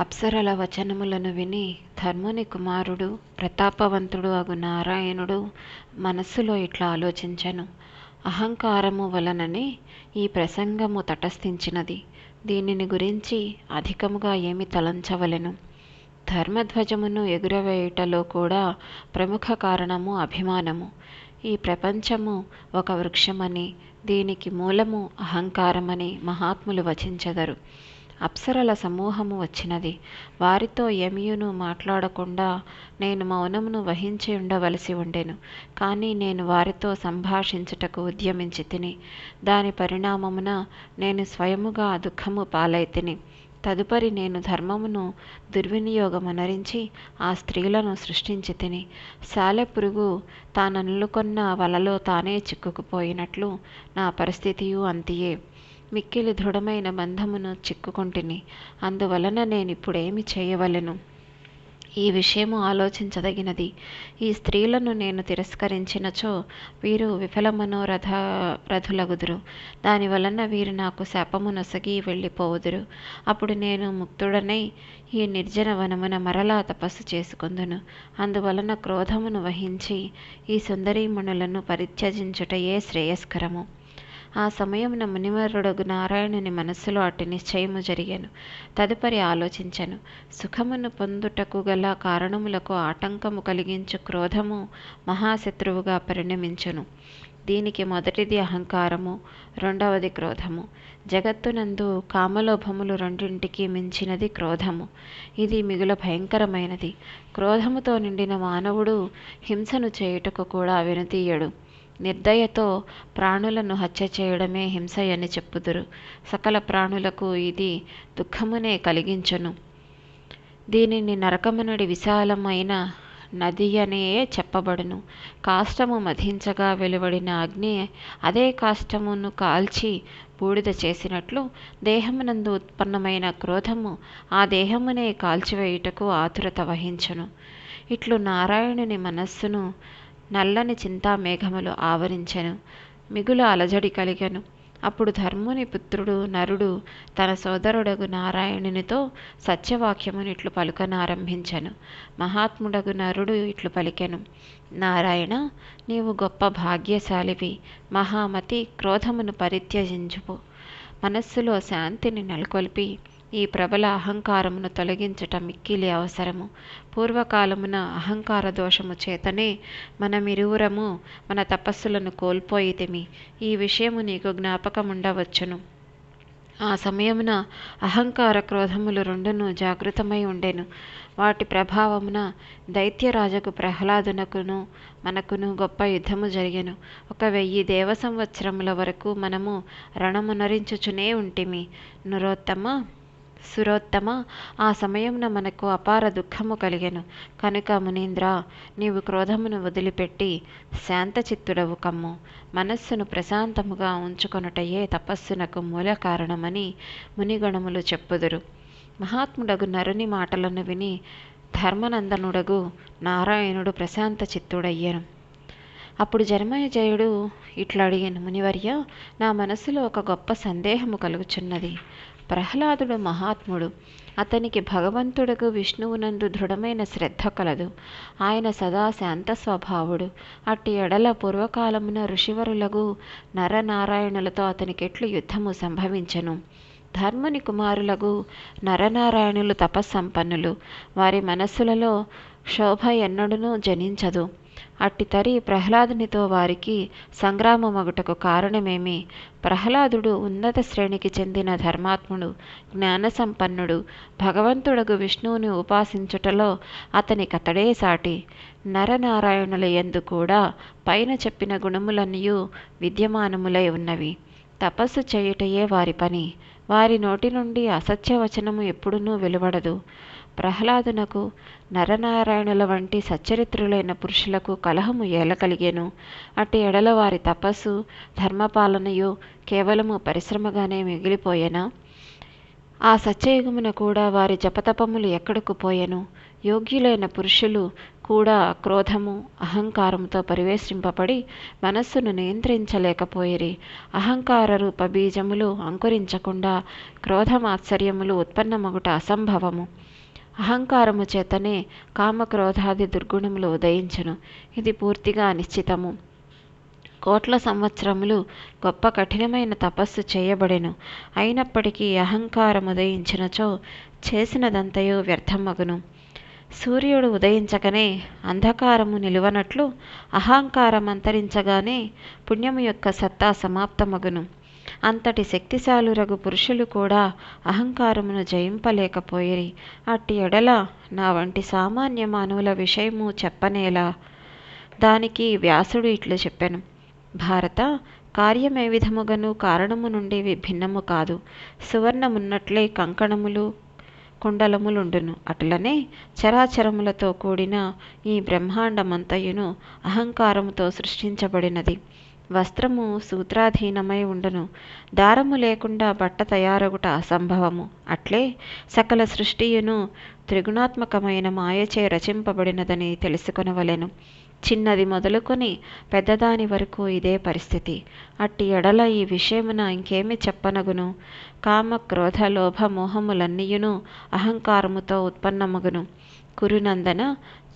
అప్సరల వచనములను విని ధర్ముని కుమారుడు ప్రతాపవంతుడు అగు నారాయణుడు మనస్సులో ఇట్లా ఆలోచించెను. అహంకారము వలననే ఈ ప్రసంగము తటస్థించినది. దీనిని గురించి అధికముగా ఏమి తలంచవలెను? ధర్మధ్వజమును ఎగురవేయుటలో కూడా ప్రముఖ కారణము అభిమానము. ఈ ప్రపంచము ఒక వృక్షమని దీనికి మూలము అహంకారమని మహాత్ములు వచించెదరు. అప్సరల సమూహము వచ్చినది. వారితో ఎమియును మాట్లాడకుండా నేను మౌనమును వహించి ఉండవలసి ఉండెను. కానీ నేను వారితో సంభాషించుటకు ఉద్యమించి తిని దాని పరిణామమున నేను స్వయముగా దుఃఖము పాలైతిని తదుపరి నేను ధర్మమును దుర్వినియోగమనరించి ఆ స్త్రీలను సృష్టించి తిని సాలెపురుగు తాననులుకొన్న వలలో తానే చిక్కుకుపోయినట్లు నా పరిస్థితియు అంతియే. మిక్కిలి దృఢమైన బంధమును చిక్కుకొంటిని. అందువలన నేనిప్పుడేమి చేయవలెను? ఈ విషయము ఆలోచించదగినది. ఈ స్త్రీలను నేను తిరస్కరించినచో వీరు విఫల మనోరథ రథులగుదురు. దానివలన వీరు నాకు శాపము నొసగి వెళ్ళిపోవుదురు. అప్పుడు నేను ముక్తుడనై ఈ నిర్జన వనమున మరలా తపస్సు చేసుకుందును. అందువలన క్రోధమును వహించి ఈ సుందరీమణులను పరిత్యజించుటయే శ్రేయస్కరము. ఆ సమయమున మునివరుడగు నారాయణుని మనస్సులో అటు నిశ్చయము జరిగాను. తదుపరి ఆలోచించను. సుఖమును పొందుటకు గల కారణములకు ఆటంకము కలిగించు క్రోధము మహాశత్రువుగా పరిణమించును. దీనికి మొదటిది అహంకారము రెండవది క్రోధము. జగత్తునందు కామలోభములు రెండింటికి మించినది క్రోధము. ఇది మిగుల భయంకరమైనది. క్రోధముతో నిండిన మానవుడు హింసను చేయుటకు కూడా వెనుతీయడు. నిర్దయతో ప్రాణులను హత్య చేయడమే హింసయని చెప్పుదురు. సకల ప్రాణులకు ఇది దుఃఖమునే కలిగించును. దీనిని నరకమునుడి విశాలమైన నది అనే చెప్పబడును. కాష్టము మధించగా వెలువడిన అగ్ని అదే కాష్టమును కాల్చి బూడిద చేసినట్లు దేహమునందు ఉత్పన్నమైన క్రోధము ఆ దేహమునే కాల్చివేయుటకు ఆతురత వహించును. ఇట్లు నారాయణుని మనస్సును నల్లని చింతామేఘములు ఆవరించెను మిగుల అలజడి కలిగెను. అప్పుడు ధర్ముని పుత్రుడు నరుడు తన సోదరుడగు నారాయణునితో సత్యవాక్యమును ఇట్లు పలుకనారంభించెను. మహాత్ముడగు నరుడు ఇట్లు పలికెను. నారాయణ నీవు గొప్ప భాగ్యశాలివి మహామతి క్రోధమును పరిత్యజించుపు మనస్సులో శాంతిని నెలకొల్పి ఈ ప్రబల అహంకారమును తొలగించట మిక్కిలి అవసరము. పూర్వకాలమున అహంకార దోషము చేతనే మనమిరువురము మన తపస్సులను కోల్పోయితిమి. ఈ విషయము నీకు జ్ఞాపకముండవచ్చును. ఆ సమయమున అహంకార క్రోధములు రెండును జాగృతమై ఉండెను. వాటి ప్రభావమున దైత్యరాజకు ప్రహ్లాదునకును మనకును గొప్ప యుద్ధము జరిగెను. ఒక వెయ్యి దేవ సంవత్సరముల వరకు మనము రణమునరించుచునే ఉంటిమి. నురోత్తమ సురోత్తమ ఆ సమయమున మనకు అపార దుఃఖము కలిగెను. కనుక మునీంద్ర నీవు క్రోధమును వదిలిపెట్టి శాంతచిత్తుడవు కమ్ము. మనస్సును ప్రశాంతముగా ఉంచుకొనుటయే తపస్సునకు మూల కారణమని మునిగణములు చెప్పుదురు. మహాత్ముడగు నరుని మాటలను విని ధర్మనందనుడగు నారాయణుడు ప్రశాంత చిత్తుడయ్యను అప్పుడు జనమయజయుడు ఇట్లా అడిగాను మునివర్య నా మనసులో ఒక గొప్ప సందేహము కలుగుచున్నది. ప్రహ్లాదుడు మహాత్ముడు. అతనికి భగవంతుడకు విష్ణువునందు దృఢమైన శ్రద్ధ కలదు. ఆయన సదా శాంత స్వభావుడు. అట్టి ఎడల పూర్వకాలమున ఋషివరులకు నరనారాయణులతో అతనికెట్లు యుద్ధము సంభవించెను. ధర్ముని కుమారులకు నరనారాయణులు తపస్సంపన్నులు. వారి మనస్సులలో శోభ ఎన్నడూనూ జనించదు. అట్టి తరి ప్రహ్లాదునితో వారికి సంగ్రామమగుటకు కారణమేమి? ప్రహ్లాదుడు ఉన్నత శ్రేణికి చెందిన ధర్మాత్ముడు జ్ఞాన సంపన్నుడు భగవంతుడగు విష్ణువుని ఉపాసించుటలో అతనికతడే సాటి. నరనారాయణుల ఎందు కూడా పైన చెప్పిన గుణములన్నయూ విద్యమానములై ఉన్నవి. తపస్సు చేయుటయే వారి పని. వారి నోటి నుండి అసత్య వచనము ఎప్పుడునూ వెలువడదు. ప్రహ్లాదునకు నరనారాయణుల వంటి సచ్చరిత్రులైన పురుషులకు కలహము ఏలకలిగెను. అట్టి ఎడల వారి తపస్సు ధర్మపాలనయు కేవలము పరిశ్రమగానే మిగిలిపోయేనా. ఆ సత్యయుగమున కూడా వారి జపతపములు ఎక్కడకు పోయెను? యోగ్యులైన పురుషులు కూడా క్రోధము అహంకారముతో పరివేశింపబడి మనస్సును నియంత్రించలేకపోయిరి. అహంకార రూప బీజములు అంకురించకుండా క్రోధమాత్సర్యములు ఉత్పన్నమగుట అసంభవము. అహంకారము చేతనే కామక్రోధాది దుర్గుణములు ఉదయించును. ఇది పూర్తిగా అనిశ్చితము. కోట్ల సంవత్సరములు గొప్ప కఠినమైన తపస్సు చేయబడెను. అయినప్పటికీ అహంకారం ఉదయించినచో చేసినదంతయో వ్యర్థమగును. సూర్యుడు ఉదయించగానే అంధకారము నిలువనట్లు అహంకారం అంతరించగానే పుణ్యము యొక్క సత్తా సమాప్తమగును. అంతటి శక్తిశాలురగు పురుషులు కూడా అహంకారమును జయింపలేకపోయిరి. అట్టి ఎడల నా వంటి సామాన్య మానవుల విషయము చెప్పనేలా? దానికి వ్యాసుడు ఇట్లు చెప్పెను. భారత కార్యమే విధముగను కారణము నుండి విభిన్నము కాదు. సువర్ణమున్నట్లే కంకణములు కుండలములుండును. అట్లనే చరాచరములతో కూడిన ఈ బ్రహ్మాండమంతయును అహంకారముతో సృష్టించబడినది. వస్త్రము సూత్రాధీనమై ఉండును. దారము లేకుండా బట్ట తయారగుట అసంభవము. అట్లే సకల సృష్టియును త్రిగుణాత్మకమైన మాయచే రచింపబడినదని తెలుసుకొనవలెను. చిన్నది మొదలుకొని పెద్దదాని వరకు ఇదే పరిస్థితి. అట్టి ఎడల ఈ విషయమున ఇంకేమి చెప్పనగును? కామ క్రోధ లోభ మోహములన్నీయును అహంకారముతో ఉత్పన్నమగును. కురునందన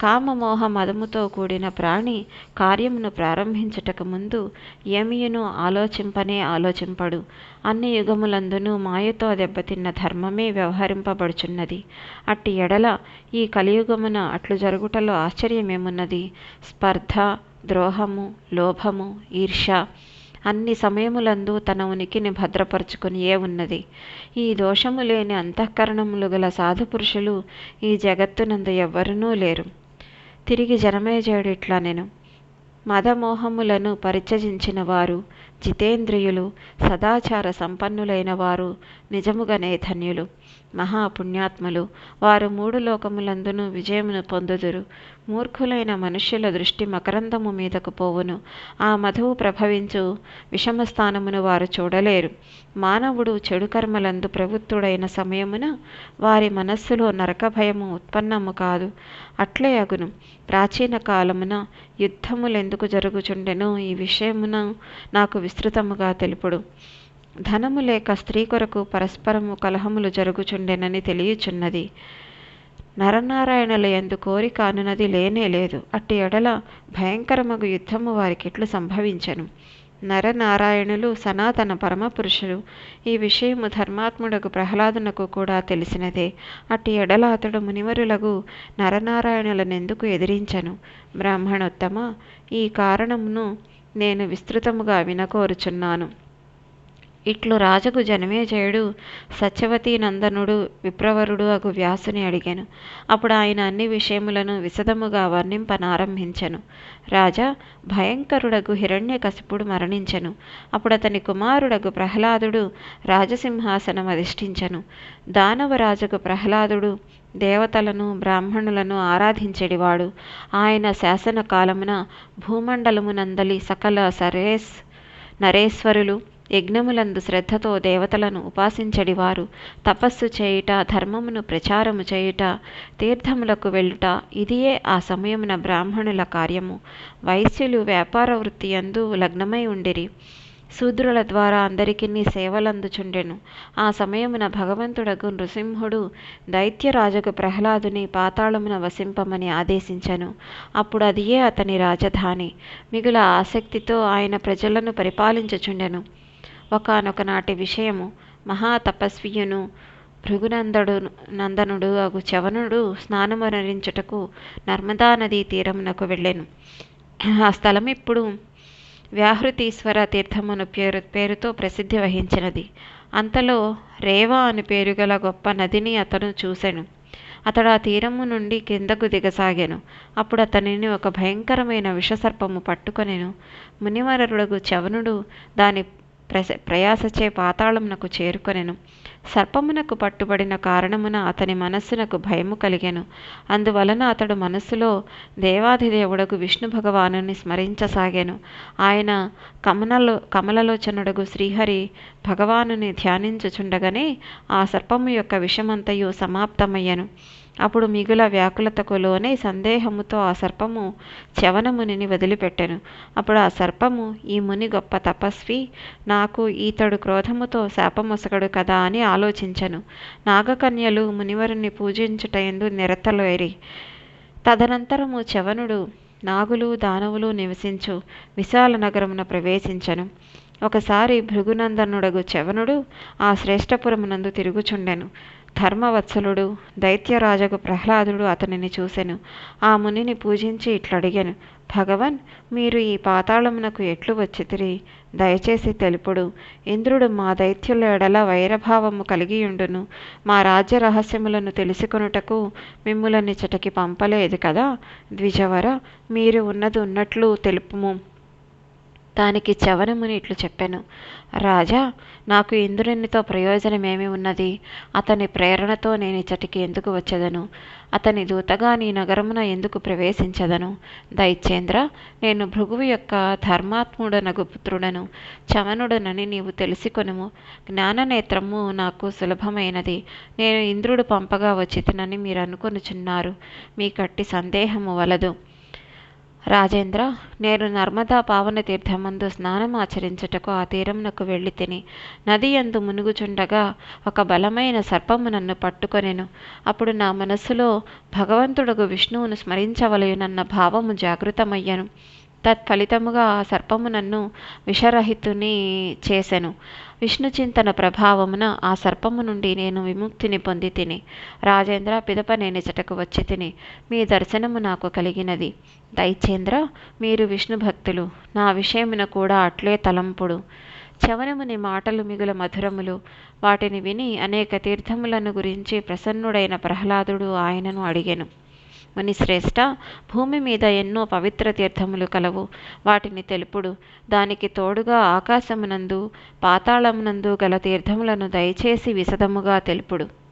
కామమోహ మదముతో కూడిన ప్రాణి కార్యమును ప్రారంభించుటకు ముందు ఏమియును ఆలోచింపనే ఆలోచింపడు. అన్ని యుగములందును మాయతో దెబ్బతిన్న ధర్మమే వ్యవహరింపబడుచున్నది. అట్టి ఎడల ఈ కలియుగమున అట్లు జరుగుటలో ఆశ్చర్యమేమున్నది? స్పర్ధ ద్రోహము లోభము ఈర్ష అన్ని సమయములందు తన ఉనికిని భద్రపరుచుకుని ఏ ఉన్నది? ఈ దోషము లేని అంతఃకరణములు గల సాధు పురుషులు ఈ జగత్తునందు ఎవ్వరునూ లేరు. తిరిగి జనమేజయుడిట్లా నేను. మదమోహములను పరిత్యజించిన వారు జితేంద్రియులు సదాచార సంపన్నులైన వారు నిజముగానే ధన్యులు మహాపుణ్యాత్ములు. వారు మూడు లోకములందును విజయమును పొందుదురు. మూర్ఖులైన మనుష్యుల దృష్టి మకరందము మీదకు పోవును. ఆ మధువు ప్రభవించు విషమస్థానమును వారు చూడలేరు. మానవుడు చెడు కర్మలందు ప్రవృత్తుడైన సమయమున వారి మనస్సులో నరక భయము ఉత్పన్నము కాదు. అట్లే అగును. ప్రాచీన కాలమున యుద్ధములెందుకు జరుగుచుండెనో ఈ విషయమున నాకు విస్తృతముగా తెలుపుడు. ధనము లేక స్త్రీ కొరకు పరస్పరము కలహములు జరుగుచుండెనని తెలియచున్నది. నరనారాయణుల ఎందు కోరిక అనునది లేనే లేదు. అట్టి ఎడల భయంకరమగు యుద్ధము వారికిట్లు సంభవించెను. నరనారాయణులు సనాతన పరమపురుషులు ఈ విషయము ధర్మాత్ముడకు ప్రహ్లాదునకు కూడా తెలిసినదే. అట్టి ఎడల అతడు మునివరులగు నరనారాయణులనెందుకు ఎదిరించను? బ్రాహ్మణోత్తమ ఈ కారణమును నేను విస్తృతముగా వినకోరుచున్నాను. ఇట్లు రాజగు జనమేజయుడు సత్యవతీ నందనుడు విప్రవరుడు అగు వ్యాసుని అడిగాను. అప్పుడు ఆయన అన్ని విషయములను విశదముగా వర్ణింపనారంభించెను. రాజా భయంకరుడగు హిరణ్యకశిపుడు మరణించెను. అప్పుడు అతని కుమారుడగు ప్రహ్లాదుడు రాజసింహాసనం అధిష్ఠించను. దానవరాజుకు ప్రహ్లాదుడు దేవతలను బ్రాహ్మణులను ఆరాధించెడివాడు. ఆయన శాసన కాలమున భూమండలమునందలి సకల సరేస్ నరేశ్వరులు యజ్ఞములందు శ్రద్ధతో దేవతలను ఉపాసించడివారు. తపస్సు చేయుట ధర్మమును ప్రచారము చేయుట తీర్థములకు వెళ్ళుట ఇదియే ఆ సమయమున బ్రాహ్మణుల కార్యము. వైశ్యులు వ్యాపార వృత్తి యందు లగ్నమై ఉండిరి. శూద్రుల ద్వారా అందరికీ సేవలందుచుండెను. ఆ సమయమున భగవంతుడగు నృసింహుడు దైత్యరాజుకు ప్రహ్లాదుని పాతాళమున వసింపమని ఆదేశించెను. అప్పుడు అదియే అతని రాజధాని. మిగుల ఆసక్తితో ఆయన ప్రజలను పరిపాలించుచుండెను. ఒకనొక నాటి విషయము. మహాతపస్వియును భృగునందడు నందనుడు అగు చవనుడు స్నానమరణించుటకు నర్మదా నదీ తీరమునకు వెళ్ళెను. ఆ స్థలం ఇప్పుడు వ్యాహృతీశ్వర తీర్థమును పేరు పేరుతో ప్రసిద్ధి వహించినది. అంతలో రేవా అని పేరు గల గొప్ప నదిని అతను చూసెను. అతడు ఆ తీరము నుండి కిందకు దిగసాగాను. అప్పుడు అతనిని ఒక భయంకరమైన విషసర్పము పట్టుకొనెను. మునివరరుడుగు చవనుడు దాని ప్రస ప్రయాసచే పాతాళమునకు చేరుకొనెను. సర్పమునకు పట్టుబడిన కారణమున అతని మనస్సునకు భయము కలిగెను. అందువలన అతడు మనస్సులో దేవాధిదేవుడకు విష్ణు భగవానుని స్మరించసాగాను. ఆయన కమనలో కమలలోచనుడగు శ్రీహరి భగవానుని ధ్యానించుచుండగానే ఆ సర్పము యొక్క విషమంతయు సమాప్తమయ్యను. అప్పుడు మిగుల వ్యాకులతకు లోనై సందేహముతో ఆ సర్పము చవనమునిని వదిలిపెట్టెను. అప్పుడు ఆ సర్పము ఈ ముని గొప్ప తపస్వి నాకు ఈతడు క్రోధముతో శాపమొసగడు కదా అని ఆలోచించను. నాగకన్యలు మునివరుని పూజించుట ఎందు నిరతలేరి తదనంతరము చవనుడు నాగులు దానవులు నివసించు విశాల నగరమున ప్రవేశించను. ఒకసారి భృగునందనుడగు చవనుడు ఆ శ్రేష్టపురమునందు తిరుగుచుండెను. ధర్మవత్సలుడు దైత్యరాజగు ప్రహ్లాదుడు అతనిని చూసెను. ఆ మునిని పూజించి ఇట్లడిగాను. భగవన్ మీరు ఈ పాతాళమునకు ఎట్లు వచ్చితిరి? దయచేసి తెలుపుడు. ఇంద్రుడు మా దైత్యుల ఎడల వైరభావము కలిగియుండును. మా రాజ్య రహస్యములను తెలుసుకొనుటకు మిమ్ములని చటకి పంపలేదు కదా? ద్విజవర మీరు ఉన్నది ఉన్నట్లు తెలుపుము. దానికి చవనముని ఇట్లు చెప్పాను. రాజా నాకు ఇంద్రునితో ప్రయోజనమేమి ఉన్నది? అతని ప్రేరణతో నేను ఇచ్చటికి ఎందుకు వచ్చేదను? అతని దూతగా నీ నగరమున ఎందుకు ప్రవేశించదను? దైత్యేంద్ర నేను భృగువు యొక్క ధర్మాత్ముడనగు పుత్రుడను. చవనుడనని నీవు తెలుసుకొనుము. జ్ఞాననేత్రము నాకు సులభమైనది. నేను ఇంద్రుడు పంపగా వచ్చితనని మీరు అనుకొనుచున్నారు మీ కట్టి సందేహము వలదు. రాజేంద్ర నేను నర్మదా పావన తీర్థమందు స్నానం ఆచరించుటకు ఆ తీరమునకు వెళ్ళి తిని నది ఎందు మునుగుచుండగా ఒక బలమైన సర్పము నన్ను పట్టుకొనెను. అప్పుడు నా మనస్సులో భగవంతుడగు విష్ణువును స్మరించవలయునన్న భావము జాగృతమయ్యను. తత్ఫలితముగా ఆ సర్పము నన్ను విషరహితుని చేసెను. విష్ణు చింతన ప్రభావమున ఆ సర్పము నుండి నేను విముక్తిని పొంది తిని రాజేంద్ర పిదప నేను ఇచటకు వచ్చి తిని మీ దర్శనము నాకు కలిగినది. దైచేంద్ర మీరు విష్ణు భక్తులు నా విషయమున కూడా అట్లే తలంపుడు. చవనముని మాటలు మిగుల మధురములు వాటిని విని అనేక తీర్థములను గురించి ప్రసన్నుడైన ప్రహ్లాదుడు ఆయనను అడిగెను. మునిశ్రేష్ట భూమి మీద ఎన్నో పవిత్ర తీర్థములు కలవు. వాటిని తెలుపుడు. దానికి తోడుగా ఆకాశమునందు పాతాళమునందు గల తీర్థములను దయచేసి విశదముగా తెలుపుడు.